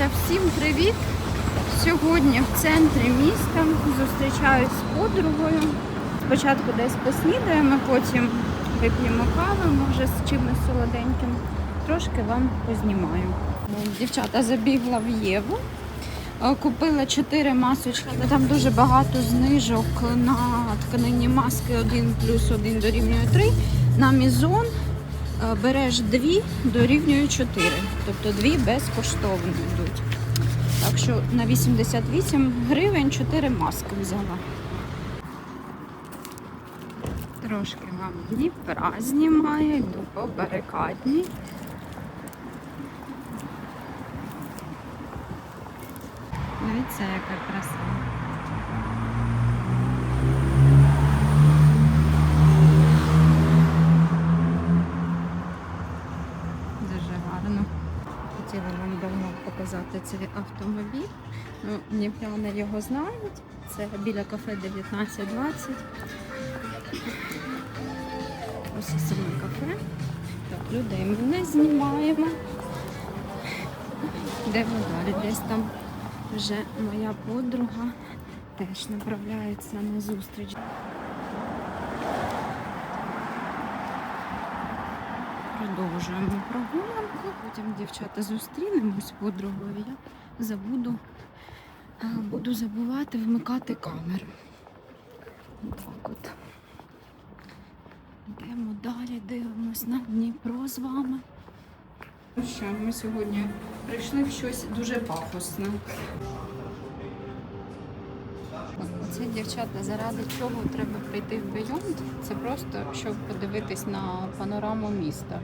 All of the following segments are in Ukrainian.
Дівчата, всім привіт! Сьогодні в центрі міста зустрічаюсь з подругою. Спочатку десь поснідаємо, потім вип'ємо каву, може з чимось солоденьким. Трошки вам познімаю. Дівчата забігла в Єву. Е, Купила 4 масочки, там дуже багато знижок на тканині маски 1 плюс 1 дорівнює 3. На Мізон береш 2 дорівнює 4. Тобто 2 безкоштовно йдуть. Так що на 88 гривень 4 маски взяла. Трошки вам Дніпра знімаю, йду по барикадній. Дивіться, яка краса. Дуже гарно. Хотіла вам давно показати цей автомобіль. Ну, дніпряни його знають. Це біля кафе 1920. Ось саме кафе. Так, людей ми не знімаємо. Йдемо далі. Десь там вже моя подруга теж направляється на зустріч. Продовжуємо прогулянку. Потім дівчата зустрінемось подругою. Я забуду, буду забувати вмикати камеру. Так от. Йдемо далі, дивимось на Дніпро з вами. Ну що, ми сьогодні прийшли в щось дуже пафосне. Це дівчата, заради чого треба прийти в Бейонд? Це просто щоб подивитись на панораму міста.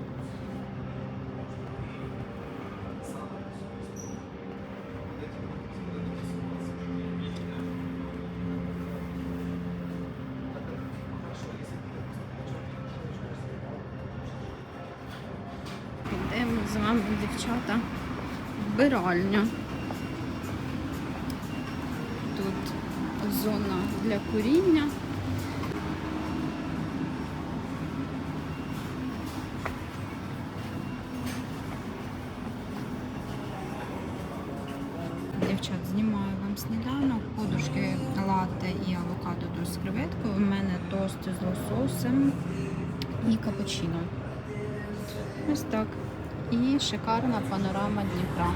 З вами, дівчата, вбиральня. Тут зона для куріння. Дівчат, знімаю вам сніданок, подушки латте і авокадо тост з креветкою. У мене тост з лососем і капучино. Ось так. І шикарна панорама Дніпра.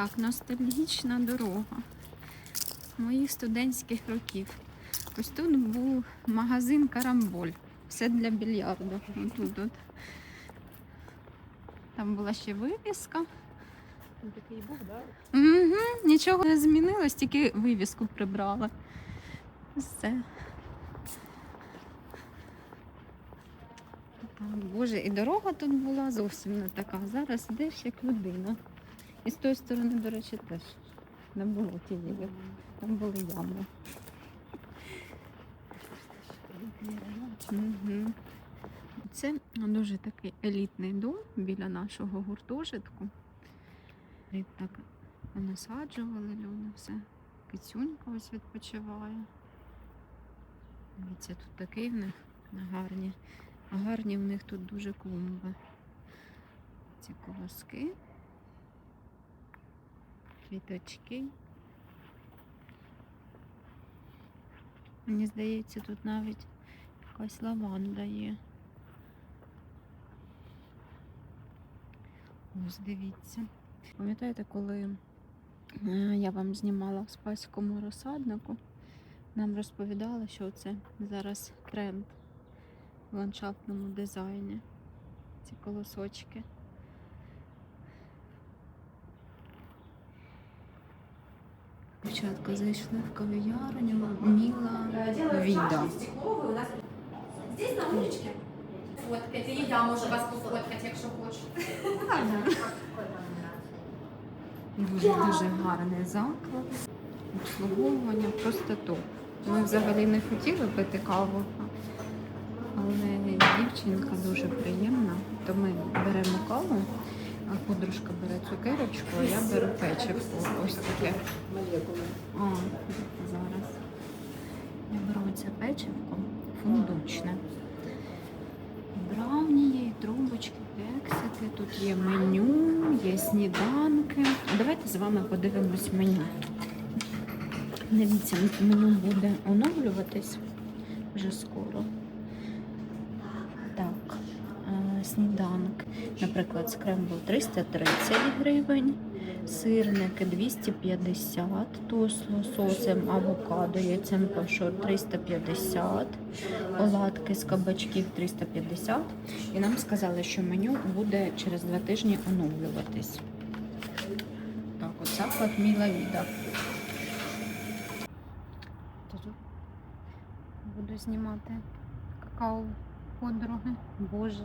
Так, ностальгічна дорога моїх студентських років. Ось тут був магазин Карамболь. Все для більярду. Отут от. Там була ще вивіска. Такий був, да? Угу, нічого не змінилось, тільки вивіску прибрала. Все. Так, Боже, і дорога тут була зовсім не така. Зараз йдеш як людина. І з тої сторони, до речі, теж не було тієї. Там були ями. Угу. Це дуже такий елітний дом біля нашого гуртожитку. І так насаджували люди, все. Кицюнька ось відпочиває. Дивіться, тут такий в них гарні. Гарні в них тут дуже клумби. Ці колоски, квіточки. Мені здається, тут навіть якась лаванда є. Ось дивіться. Пам'ятаєте, коли е, я вам знімала в спаському розсаднику, нам розповідали, що це зараз тренд в ландшафтному дизайні. Ці колосочки. Дівчатка зайшли в кав'ярню Міла Віда. Здесь на уличке. Фоткайте, і я можу вас пофоткати, якщо хочете. Дуже-дуже гарний заклад. Обслуговування просто топ. Ми взагалі не хотіли пити каву, але дівчинка дуже приємна. То ми беремо каву, а подружка бере цукерочку, а я беру печивку. Ось таке. О, зараз. Я беру це печивко фундучне. Брауні трубочки, кексики, тут є меню, є сніданки. Давайте з вами подивимось меню. Дивіться, меню буде оновлюватись вже скоро. Так, е, сніданок. Наприклад, скрембл 330 гривень, сирники 250, тост з лососем, авокадо, яйцем пашот 350, оладки з кабачків 350. І нам сказали, що меню буде через два тижні оновлюватись. Так, от заклад Міла Віда. Буду знімати какао подруги. Боже,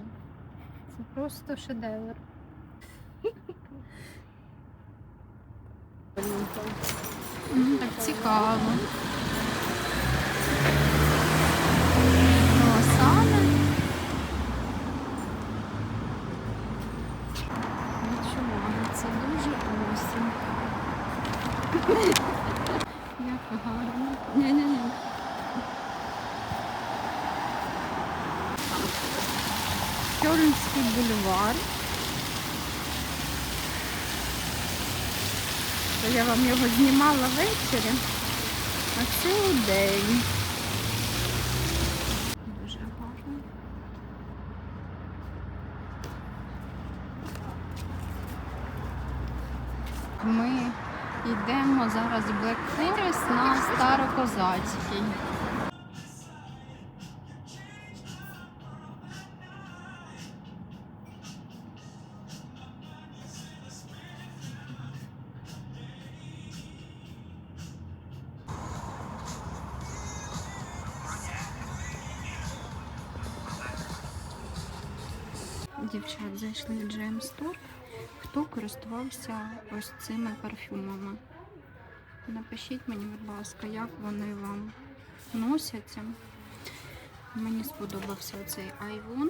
це просто шедевр. Так цікаво. Круасани. Відчуваю, це дуже осінь. Як гарно. Ні-ні-ні. Кьольнський То я вам його знімала ввечері, а це у день. Дуже гарно. Ми йдемо зараз в Forest на Старокозацький. Дівчат зайшли в GM Store. Хто користувався ось цими парфюмами? Напишіть мені, будь ласка, як вони вам носяться. Мені сподобався цей I.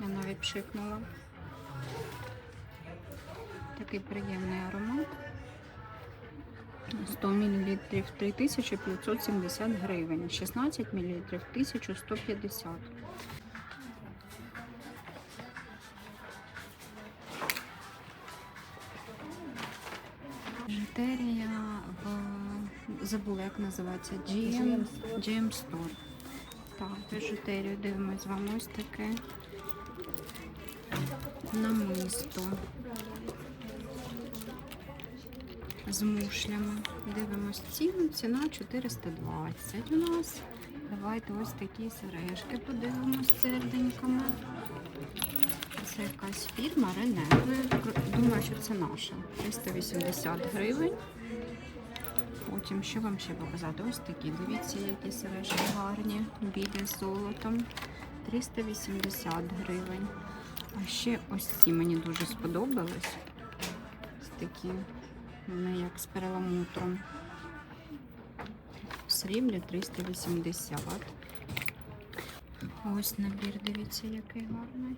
Я навіть пшикнула. Такий приємний аромат. 100 мл 3570 гривень, 16 мл 1150. Біжутерія в забула, як називається GM, GM Store. Так, біжутерію дивимось з вами ось таке намисто з мушлями. Дивимось ціну. Ціна 420 у нас. Давайте ось такі сережки подивимось серденьками. Це якась фірма Рене. Думаю, що це наша. 380 гривень. Потім що вам ще показати? Ось такі. Дивіться, які сережки гарні, білі з золотом. 380 гривень. А ще ось ці мені дуже сподобались. Ось такі, вони як з перламутром. В сріблі 380. Ось набір, дивіться, який гарний.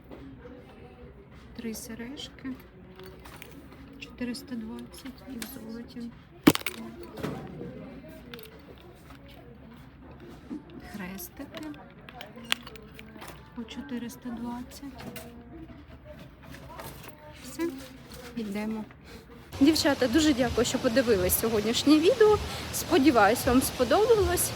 Три сережки. 420 і в золоті. Хрестики по 420. Все, йдемо. Дівчата, дуже дякую, що подивились сьогоднішнє відео. Сподіваюсь, вам сподобалось.